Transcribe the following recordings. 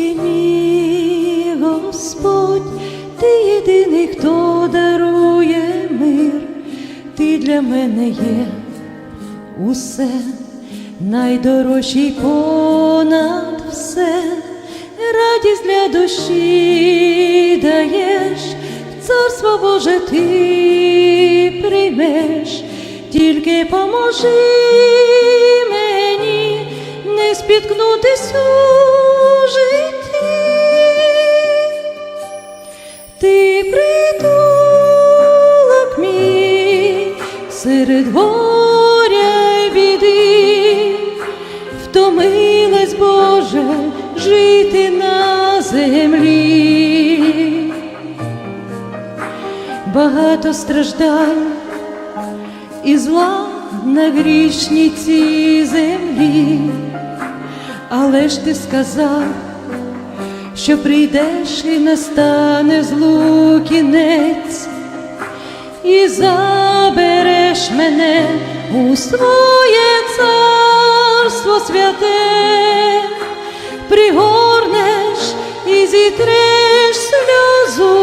мій, Господь, ти єдиний, хто дарує мир, ти для мене є усе найдорожчий понад все, радість для душі даєш, царство Боже ти приймеш, тільки поможи мені не спіткнутись у втомилась, Боже, жити на землі, багато страждань і зла на грішній цій землі, але ж ти сказав що прийдеш і настане злу кінець, і забереш мене у своє царство святе, пригорнеш і зітреш сльозу,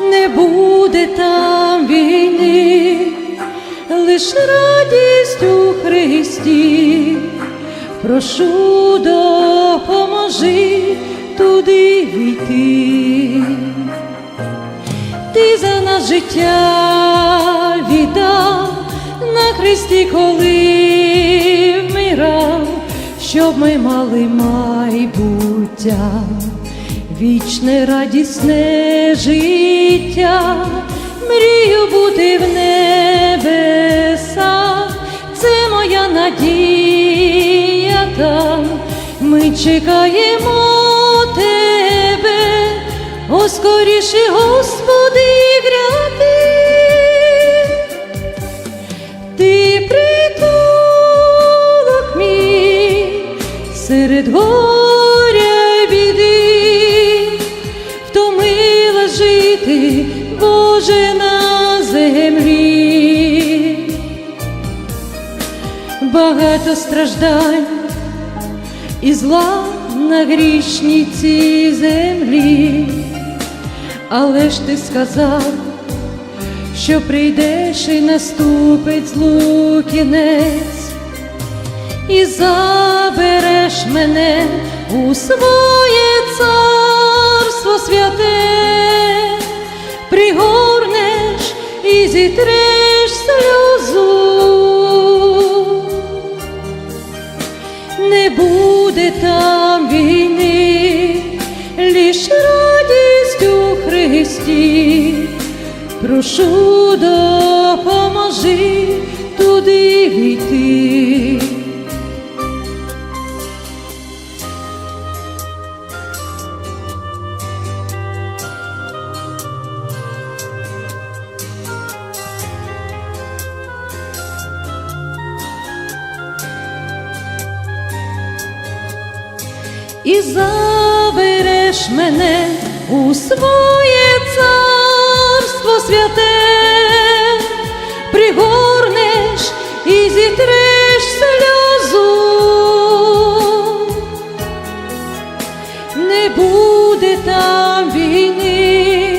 не буде там війни, лиш радість у Христі. Прошу, допоможи туди війти. Ти за нас життя віддав на хресті, коли вмирав, щоб ми мали майбуття, вічне радісне життя, мрію бути в небесах, це моя надія там, ми чекаємо тебе, о скоріше, Господи, гряди. Серед горя біди, втомила жити, Боже, на землі. Багато страждань і зла на грішній цій землі, але ж ти сказав, що прийдеш і наступить злу кінець, і забереш мене у своє царство святе, пригорнеш і зітреш сльозу. Не буде там війни, лиш радість у Христі. Прошу, допоможи і забереш мене у своє царство святе, пригорнеш і зітреш сльозу, не буде там війни,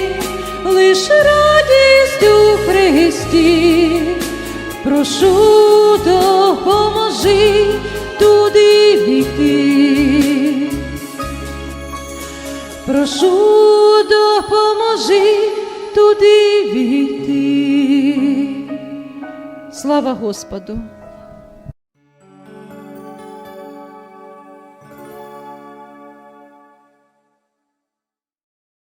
лиш радість Христі. Прошу, Прошу, допоможи туди війти. Слава Господу!